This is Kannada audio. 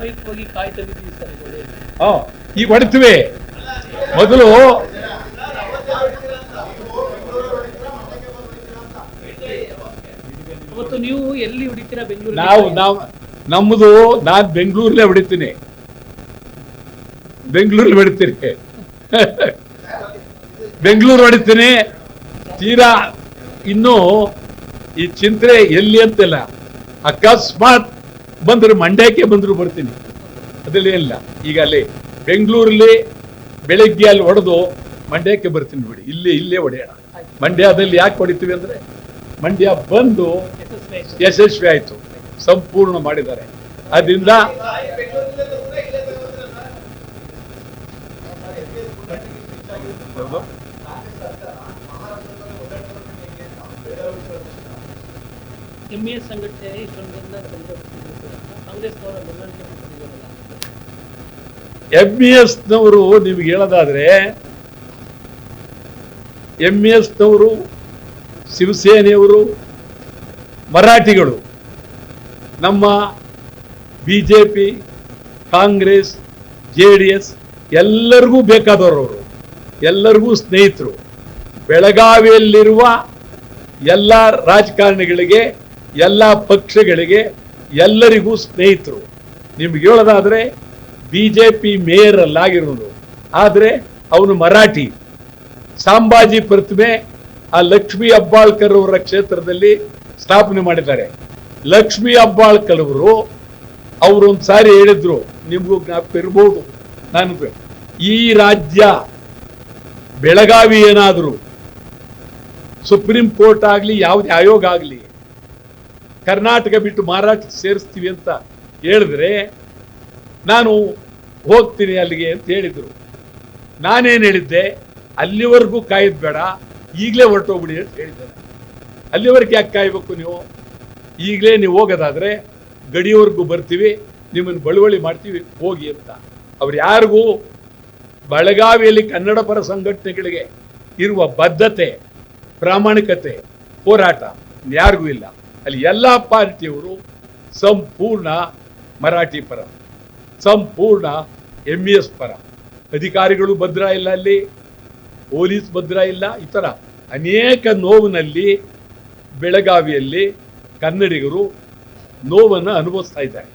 ಸಾಮೂಹಿಕವಾಗಿ ಕಾಯಿ ತೆಗೆದಿದ್ದೀವಿ ಸರ್. ಹಾ ಈಗ ಹೊಡಿತೀವಿ. ಮೊದಲು ಅವತ್ತು ನೀವು ಎಲ್ಲಿ ಹೊಡಿತೀರಾ ಬೆಂಗಳೂರು ನಾವು ನಾವು ನಮ್ಮದು ನಾನು ಬೆಂಗಳೂರಲ್ಲೇ ಹೊಡಿತೀನಿ. ಬೆಂಗಳೂರಲ್ಲಿ ಹೊಡಿತೀನಿ. ಬೆಂಗಳೂರು ಹೊಡಿತೀನಿ. ತೀರಾ ಇನ್ನು ಈ ಚಿಂತೆ ಎಲ್ಲಿ ಅಂತಿಲ್ಲ ಅಕಸ್ಮಾತ್ ಬಂದ್ರು ಮಂಡ್ಯಕ್ಕೆ ಬಂದರು ಬರ್ತೀನಿ. ಅದರಲ್ಲಿ ಇಲ್ಲ. ಈಗ ಅಲ್ಲಿ ಬೆಂಗಳೂರಲ್ಲಿ ಬೆಳಗ್ಗೆ ಅಲ್ಲಿ ಹೊಡೆದು ಮಂಡ್ಯಕ್ಕೆ ಬರ್ತೀನಿ ಬಿಡಿ. ಇಲ್ಲಿ, ಇಲ್ಲೇ ಹೊಡೆಯೋಣ. ಮಂಡ್ಯದಲ್ಲಿ ಯಾಕೆ ಹೊಡಿತೀವಿ ಅಂದ್ರೆ ಮಂಡ್ಯ ಬಂದು ಯಶಸ್ವಿ ಆಯ್ತು. ಸಂಪೂರ್ಣ ಮಾಡಿದ್ದಾರೆ. ಅದರಿಂದ ಸಂಘಟನೆ ಮಾಡ್ತಿದ್ದೀರಲ್ಲ ಎಂ ಇ ಎಸ್ನವರು ನಿಮ್ಗೆ ಹೇಳೋದಾದ್ರೆ ಎಂ ಇ ಎಸ್ನವರು ಶಿವಸೇನೆಯವರು, ಮರಾಠಿಗಳು, ನಮ್ಮ B J P Congress J D S ಎಲ್ಲರಿಗೂ ಬೇಕಾದವರು ಎಲ್ಲರಿಗೂ ಸ್ನೇಹಿತರು. ಬೆಳಗಾವಿಯಲ್ಲಿರುವ ಎಲ್ಲ ರಾಜಕಾರಣಿಗಳಿಗೆ ಎಲ್ಲ ಪಕ್ಷಗಳಿಗೆ ಎಲ್ಲರಿಗೂ ಸ್ನೇಹಿತರು. ನಿಮ್ಗೆ ಹೇಳೋದಾದ್ರೆ ಬಿ ಜೆ ಪಿ ಮೇಯರ್ ಅಲ್ಲಾಗಿರೋದು ಆದರೆ ಅವನು ಮರಾಠಿ. ಸಾಂಬಾಜಿ ಪ್ರತಿಮೆ ಆ ಲಕ್ಷ್ಮಿ ಅಬ್ಬಾಳ್ಕರ್ ಅವರ ಕ್ಷೇತ್ರದಲ್ಲಿ ಸ್ಥಾಪನೆ ಮಾಡಿದ್ದಾರೆ. ಲಕ್ಷ್ಮಿ ಅಬ್ಬಾಳ್ಕರ್ ಅವರು ಅವರು ಒಂದು ಸಾರಿ ಹೇಳಿದ್ರು, ನಿಮಗೂ ಜ್ಞಾಪಕ ಇರ್ಬೋದು. ನಾನು ಈ ರಾಜ್ಯ ಬೆಳಗಾವಿ ಏನಾದರೂ, ಸುಪ್ರೀಂ ಕೋರ್ಟ್ ಆಗಲಿ, ಯಾವುದೇ ಆಯೋಗ ಆಗಲಿ ಕರ್ನಾಟಕ ಬಿಟ್ಟು ಮಹಾರಾಷ್ಟ್ರ ಸೇರಿಸ್ತೀವಿ ಅಂತ ಹೇಳಿದ್ರೆ ನಾನು ಹೋಗ್ತೀನಿ ಅಲ್ಲಿಗೆ ಅಂತ ಹೇಳಿದ್ರು. ನಾನೇನು ಹೇಳಿದ್ದೆ? ಅಲ್ಲಿವರೆಗೂ ಕಾಯೋದು ಬೇಡ ಈಗಲೇ ಹೊರಟೋಗ್ಬಿಡಿ ಅಂತ ಹೇಳಿದ್ದಾರೆ ಅಲ್ಲಿವರೆಗೆ ಯಾಕೆ ಕಾಯಬೇಕು ನೀವು? ಈಗಲೇ ನೀವು ಹೋಗೋದಾದರೆ ಗಡಿಯವರೆಗೂ ಬರ್ತೀವಿ, ನಿಮ್ಮನ್ನು ಬಳುವಳಿ ಮಾಡ್ತೀವಿ, ಹೋಗಿ ಅಂತ. ಅವ್ರು ಯಾರಿಗೂ ಬೆಳಗಾವಿಯಲ್ಲಿ ಕನ್ನಡ ಪರ ಸಂಘಟನೆಗಳಿಗೆ ಇರುವ ಬದ್ಧತೆ, ಪ್ರಾಮಾಣಿಕತೆ, ಹೋರಾಟ ಯಾರಿಗೂ ಇಲ್ಲ. ಅಲ್ಲಿ ಎಲ್ಲ ಪಾರ್ಟಿಯವರು ಸಂಪೂರ್ಣ ಮರಾಠಿ ಪರ, ಸಂಪೂರ್ಣ ಎಂ ಇ ಎಸ್ ಪರ. ಅಧಿಕಾರಿಗಳು ಭದ್ರ ಇಲ್ಲ ಅಲ್ಲಿ, ಪೊಲೀಸ್ ಭದ್ರ ಇಲ್ಲ, ಈ ಥರ ಅನೇಕ ನೋವಿನಲ್ಲಿ ಬೆಳಗಾವಿಯಲ್ಲಿ ಕನ್ನಡಿಗರು ನೋವನ್ನು ಅನುಭವಿಸ್ತಾ ಇದ್ದಾರೆ.